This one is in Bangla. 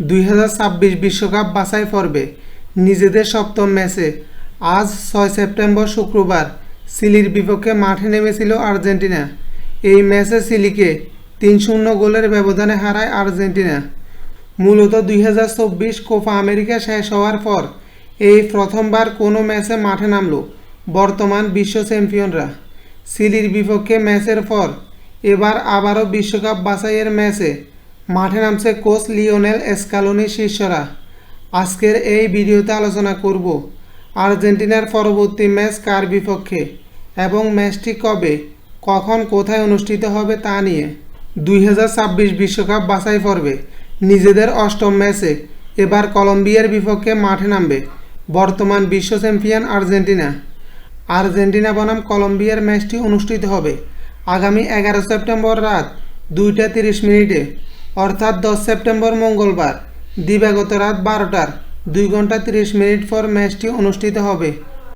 দুই বিশ্বকাপ বাছাই পর্বে নিজেদের সপ্তম ম্যাচে আজ ছয় সেপ্টেম্বর শুক্রবার সিলির বিপক্ষে মাঠে নেমেছিল আর্জেন্টিনা। এই ম্যাচে সিলিকে তিন শূন্য গোলের ব্যবধানে হারায় আর্জেন্টিনা। মূলত দুই কোপা আমেরিকা শেষ হওয়ার পর এই প্রথমবার কোনো ম্যাচে মাঠে নামলো বর্তমান বিশ্ব চ্যাম্পিয়নরা। সিলির বিপক্ষে ম্যাচের পর এবার আবারও বিশ্বকাপ বাছাইয়ের ম্যাচে মাঠে নামছে কোচ লিওনেল এসকালোনি শিষ্যরা। আজকের এই ভিডিওতে আলোচনা করব আর্জেন্টিনার পরবর্তী ম্যাচ কার বিপক্ষে এবং ম্যাচটি কবে, কখন, কোথায় অনুষ্ঠিত হবে তা নিয়ে। দুই বিশ্বকাপ বাছাই পর্বে নিজেদের অষ্টম ম্যাচে এবার কলম্বিয়ার বিপক্ষে মাঠে নামবে বর্তমান বিশ্ব চ্যাম্পিয়ন আর্জেন্টিনা। আর্জেন্টিনা বনাম কলম্বিয়ার ম্যাচটি অনুষ্ঠিত হবে আগামী এগারো সেপ্টেম্বর রাত দুইটা তিরিশ মিনিটে। অর্থাৎ দশ সেপ্টেম্বর মঙ্গলবার। দিবাগত রাত বারোটার দুই ঘণ্টা তিরিশ মিনিট পর ম্যাচটি অনুষ্ঠিত হবে।